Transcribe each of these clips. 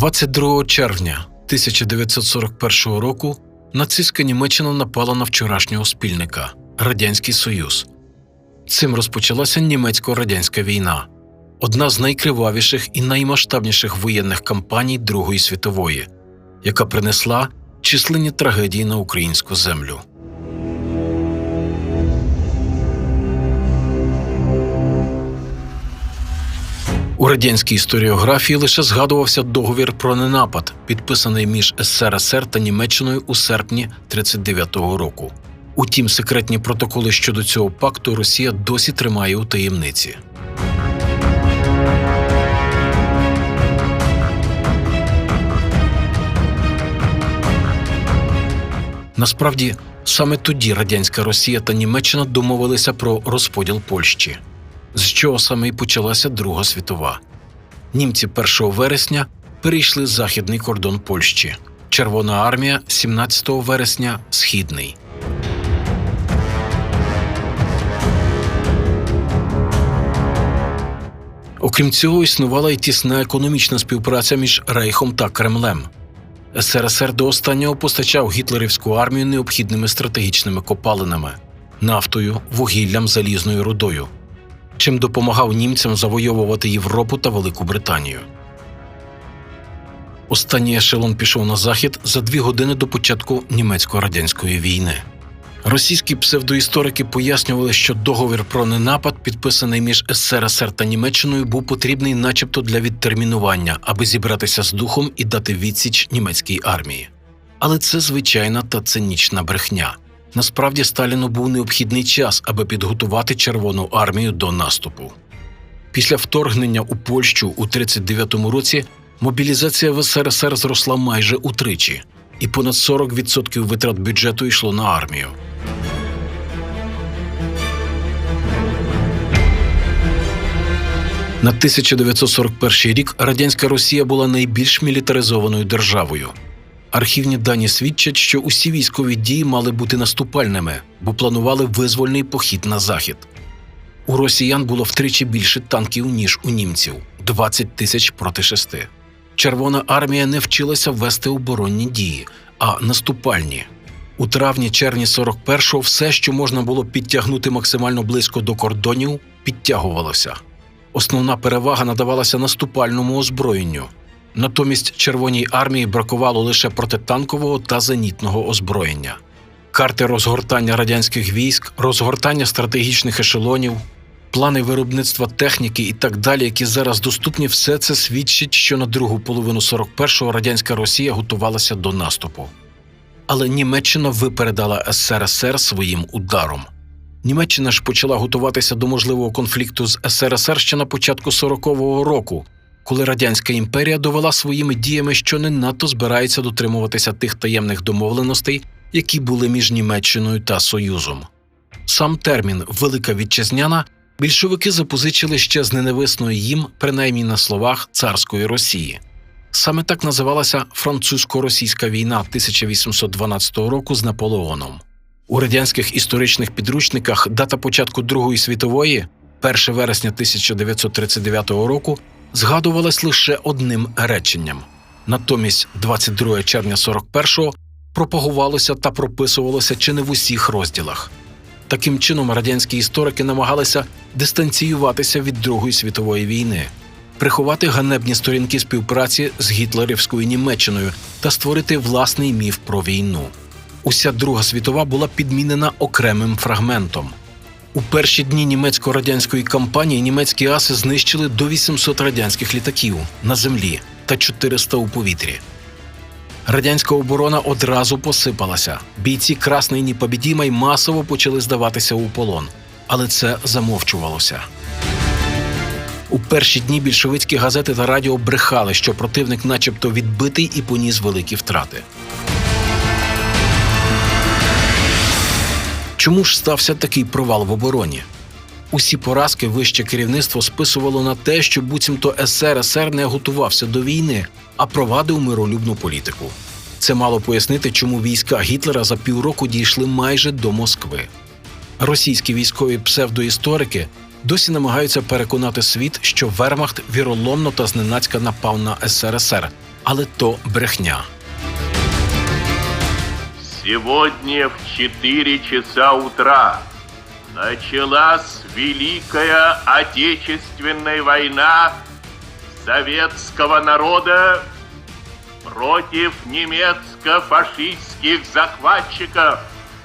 22 червня 1941 року нацистська Німеччина напала на вчорашнього спільника Радянський Союз. Цим розпочалася німецько-радянська війна, одна з найкривавіших і наймасштабніших воєнних кампаній Другої світової, яка принесла численні трагедії на українську землю. У радянській історіографії лише згадувався договір про ненапад, підписаний між СРСР та Німеччиною у серпні 39-го року. Утім, секретні протоколи щодо цього пакту Росія досі тримає у таємниці. Насправді, саме тоді радянська Росія та Німеччина домовилися про розподіл Польщі, з чого саме і почалася Друга світова. Німці 1 вересня перейшли західний кордон Польщі. Червона армія 17 вересня східний. Окрім цього, існувала й тісна економічна співпраця між Рейхом та Кремлем. СРСР до останнього постачав гітлерівську армію необхідними стратегічними копалинами, нафтою, вугіллям, залізною рудою, чим допомагав німцям завойовувати Європу та Велику Британію. Останній ешелон пішов на захід за дві години до початку німецько-радянської війни. Російські псевдоісторики пояснювали, що договір про ненапад, підписаний між СРСР та Німеччиною, був потрібний, начебто, для відтермінування, аби зібратися з духом і дати відсіч німецькій армії. Але це звичайна та цинічна брехня. Насправді Сталіну був необхідний час, аби підготувати Червону армію до наступу. Після вторгнення у Польщу у 39-му році мобілізація в СРСР зросла майже утричі, і понад 40% витрат бюджету йшло на армію. На 1941 рік радянська Росія була найбільш мілітаризованою державою. Архівні дані свідчать, що усі військові дії мали бути наступальними, бо планували визвольний похід на захід. У росіян було втричі більше танків, ніж у німців 20 тисяч проти шести. Червона армія не вчилася вести оборонні дії, а наступальні. У травні-червні 41-го все, що можна було підтягнути максимально близько до кордонів, підтягувалося. Основна перевага надавалася наступальному озброєнню. Натомість Червоній армії бракувало лише протитанкового та зенітного озброєння. Карти розгортання радянських військ, розгортання стратегічних ешелонів, плани виробництва техніки і так далі, які зараз доступні, все це свідчить, що на другу половину 41-го радянська Росія готувалася до наступу. Але Німеччина випередила СРСР своїм ударом. Німеччина ж почала готуватися до можливого конфлікту з СРСР ще на початку 40-го року, коли Радянська імперія довела своїми діями, що не надто збирається дотримуватися тих таємних домовленостей, які були між Німеччиною та Союзом. Сам термін Велика Вітчизняна більшовики запозичили ще з ненависної їм, принаймні на словах царської Росії. Саме так називалася французько-російська війна 1812 року з Наполеоном. У радянських історичних підручниках дата початку Другої світової, 1 вересня 1939 року, згадувалась лише одним реченням. Натомість, 22 червня 41-го пропагувалося та прописувалося чи не в усіх розділах. Таким чином, радянські історики намагалися дистанціюватися від Другої світової війни, приховати ганебні сторінки співпраці з гітлерівською Німеччиною та створити власний міф про війну. Уся Друга світова була підмінена окремим фрагментом. У перші дні німецько-радянської кампанії німецькі аси знищили до 800 радянських літаків на землі та 400 у повітрі. Радянська оборона одразу посипалася. Бійці Красної Ніпобідімай масово почали здаватися у полон, але це замовчувалося. У перші дні більшовицькі газети та радіо брехали, що противник, начебто, відбитий і поніс великі втрати. Чому ж стався такий провал в обороні? Усі поразки вище керівництво списувало на те, що буцімто СРСР не готувався до війни, а провадив миролюбну політику. Це мало пояснити, чому війська Гітлера за півроку дійшли майже до Москви. Російські військові псевдоісторики досі намагаються переконати світ, що Вермахт віроломно та зненацька напав на СРСР, але то брехня. Сегодня в 4 часа утра началась Великая Отечественная война советского народа против немецко-фашистских захватчиков.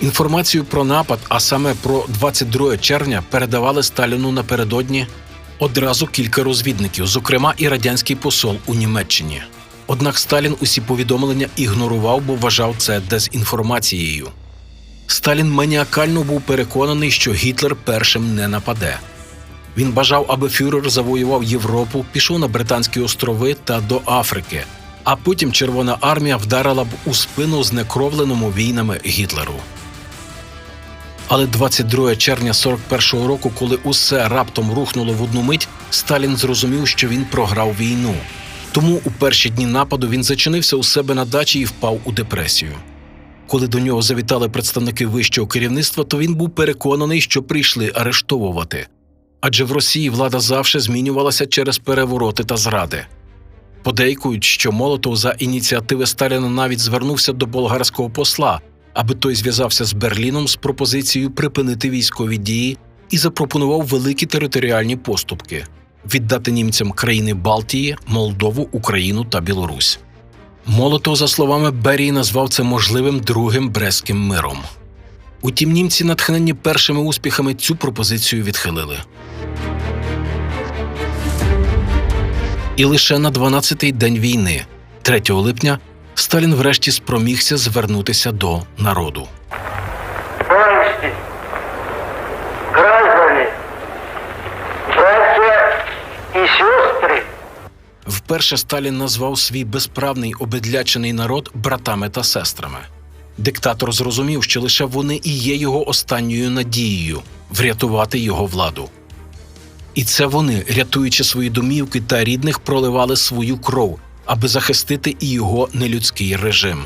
Інформацію про напад, а саме про 22 червня, передавали Сталіну напередодні одразу кілька розвідників, зокрема і радянський посол у Німеччині. Однак Сталін усі повідомлення ігнорував, бо вважав це дезінформацією. Сталін маніакально був переконаний, що Гітлер першим не нападе. Він бажав, аби фюрер завоював Європу, пішов на Британські острови та до Африки, а потім Червона армія вдарила б у спину знекровленому війнами Гітлеру. Але 22 червня 41-го року, коли усе раптом рухнуло в одну мить, Сталін зрозумів, що він програв війну. Тому у перші дні нападу він зачинився у себе на дачі і впав у депресію. Коли до нього завітали представники вищого керівництва, то він був переконаний, що прийшли арештовувати. Адже в Росії влада завжди змінювалася через перевороти та зради. Подейкують, що Молотов за ініціативи Сталіна навіть звернувся до болгарського посла, аби той зв'язався з Берліном з пропозицією припинити військові дії і запропонував великі територіальні поступки віддати німцям країни Балтії, Молдову, Україну та Білорусь. Молотов, за словами Берії, назвав це можливим другим Брестським миром. Утім, німці, натхнені першими успіхами, цю пропозицію відхилили. І лише на 12-й день війни, 3 липня, Сталін врешті спромігся звернутися до народу. Вперше Сталін назвав свій безправний обедлячений народ братами та сестрами. Диктатор зрозумів, що лише вони і є його останньою надією врятувати його владу. І це вони, рятуючи свої домівки та рідних, проливали свою кров, аби захистити і його нелюдський режим.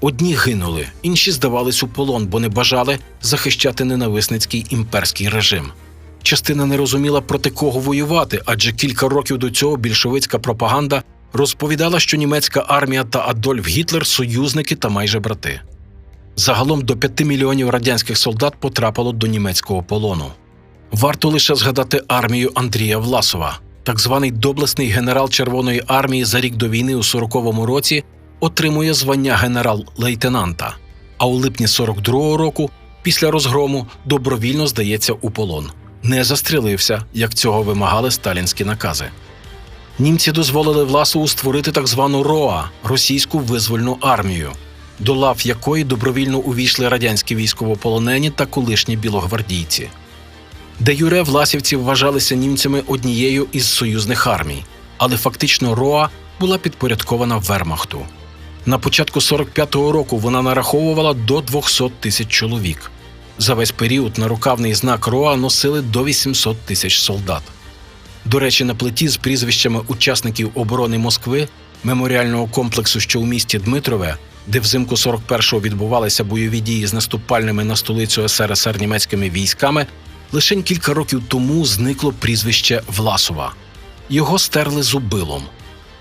Одні гинули, інші здавались у полон, бо не бажали захищати ненависницький імперський режим. Частина не розуміла проти кого воювати, адже кілька років до цього більшовицька пропаганда розповідала, що німецька армія та Адольф Гітлер союзники та майже брати. Загалом до 5 мільйонів радянських солдат потрапило до німецького полону. Варто лише згадати армію Андрія Власова, так званий доблесний генерал Червоної армії за рік до війни у 40-му році отримує звання генерал-лейтенанта, а у липні 42-го року, після розгрому, добровільно здається у полон. Не застрілився, як цього вимагали сталінські накази. Німці дозволили Власову створити так звану РОА російську визвольну армію, до лав якої добровільно увійшли радянські військовополонені та колишні білогвардійці. Де Юре Власівці вважалися німцями однією із союзних армій, але фактично РОА була підпорядкована Вермахту. На початку 45-го року вона нараховувала до 200 тисяч чоловік. За весь період нарукавний знак РОА носили до 800 тисяч солдат. До речі, на плиті з прізвищами учасників оборони Москви, меморіального комплексу, що у місті Дмитрове, де взимку 41-го відбувалися бойові дії з наступальними на столицю СРСР німецькими військами, лише кілька років тому зникло прізвище Власова. Його стерли зубилом.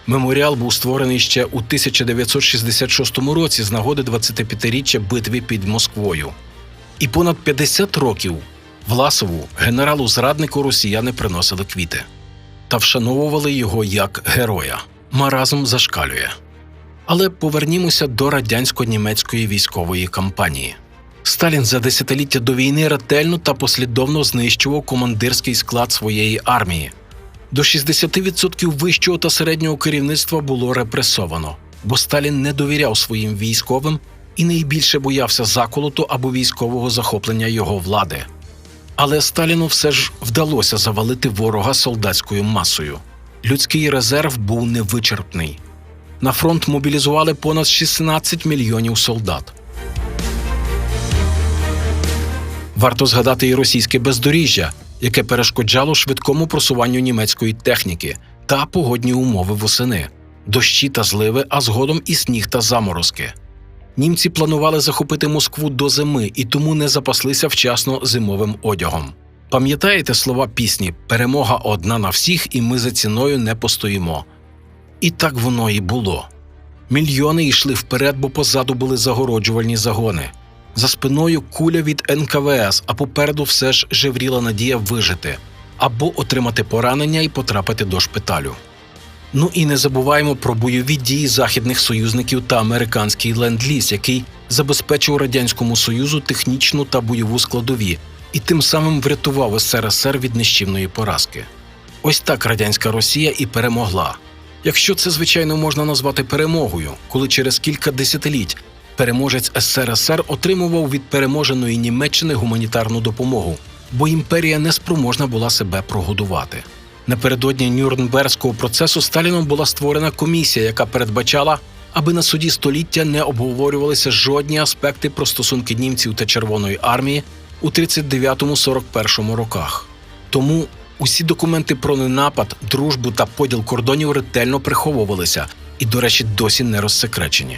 Меморіал був створений ще у 1966 році з нагоди 25-річчя битви під Москвою. І понад 50 років Власову, генералу зраднику росіяни приносили квіти та вшановували його як героя. Маразм зашкалює. Але повернімося до радянсько-німецької військової кампанії. Сталін за десятиліття до війни ретельно та послідовно знищував командирський склад своєї армії. До 60% вищого та середнього керівництва було репресовано, бо Сталін не довіряв своїм військовим і найбільше боявся заколоту або військового захоплення його влади. Але Сталіну все ж вдалося завалити ворога солдатською масою. Людський резерв був невичерпний. На фронт мобілізували понад 16 мільйонів солдат. Варто згадати і російське бездоріжжя, яке перешкоджало швидкому просуванню німецької техніки та погодні умови восени, дощі та зливи, а згодом і сніг та заморозки. Німці планували захопити Москву до зими і тому не запаслися вчасно зимовим одягом. Пам'ятаєте слова пісні Перемога одна на всіх, і ми за ціною не постоїмо. І так воно і було. Мільйони йшли вперед, бо позаду були загороджувальні загони. За спиною куля від НКВС, а попереду все ж жевріла надія вижити або отримати поранення і потрапити до шпиталю. Ну і не забуваємо про бойові дії західних союзників та американський ленд-ліз, який забезпечив радянському союзу технічну та бойову складові, і тим самим врятував СРСР від нищівної поразки. Ось так радянська Росія і перемогла. Якщо це, звичайно, можна назвати перемогою, коли через кілька десятиліть переможець СРСР отримував від переможеної Німеччини гуманітарну допомогу, бо імперія не спроможна була себе прогодувати. Напередодні Нюрнберзького процесу Сталіном була створена комісія, яка передбачала, аби на суді століття не обговорювалися жодні аспекти про стосунки німців та Червоної армії у 39-41 роках. Тому усі документи про ненапад, дружбу та поділ кордонів ретельно приховувалися і, до речі, досі не розсекречені.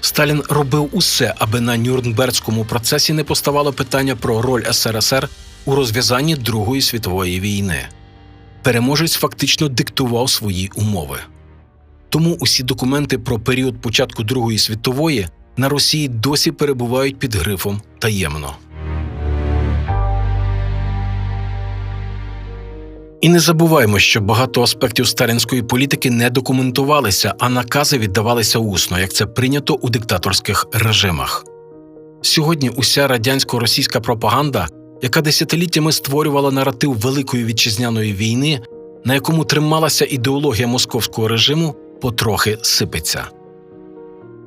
Сталін робив усе, аби на Нюрнберзькому процесі не поставало питання про роль СРСР у розв'язанні Другої світової війни. Переможець фактично диктував свої умови. Тому усі документи про період початку Другої світової на Росії досі перебувають під грифом таємно. І не забуваймо, що багато аспектів сталінської політики не документувалися, а накази віддавалися усно, як це прийнято у диктаторських режимах. Сьогодні уся радянсько-російська пропаганда, яка десятиліттями створювала наратив Великої вітчизняної війни, на якому трималася ідеологія московського режиму, потрохи сипеться.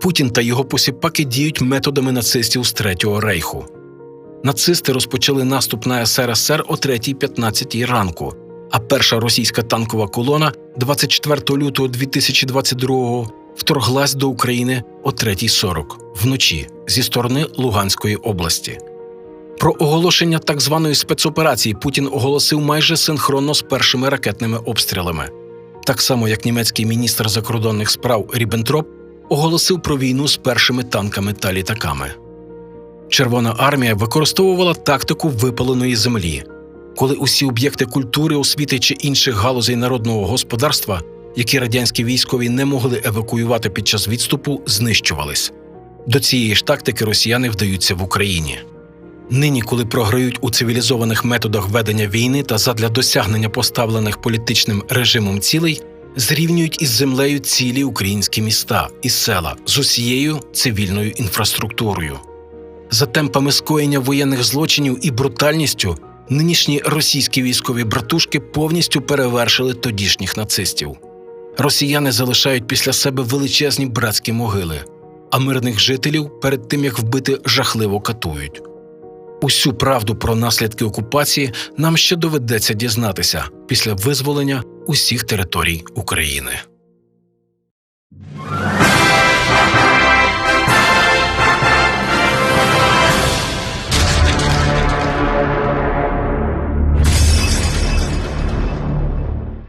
Путін та його посіпаки діють методами нацистів з Третього рейху. Нацисти розпочали наступ на СРСР о 3.15 ранку, а перша російська танкова колона 24 лютого 2022 вторглась до України о 3.40 вночі зі сторони Луганської області. Про оголошення так званої спецоперації Путін оголосив майже синхронно з першими ракетними обстрілами. Так само, як німецький міністр закордонних справ Ріббентроп оголосив про війну з першими танками та літаками. Червона армія використовувала тактику випаленої землі, коли усі об'єкти культури, освіти чи інших галузей народного господарства, які радянські військові не могли евакуювати під час відступу, знищувались. До цієї ж тактики росіяни вдаються в Україні. Нині, коли програють у цивілізованих методах ведення війни та задля досягнення поставлених політичним режимом цілей, зрівнюють із землею цілі українські міста і села з усією цивільною інфраструктурою. За темпами скоєння воєнних злочинів і брутальністю нинішні російські військові братушки повністю перевершили тодішніх нацистів. Росіяни залишають після себе величезні братські могили, а мирних жителів перед тим як вбити жахливо катують. Усю правду про наслідки окупації нам ще доведеться дізнатися після визволення усіх територій України.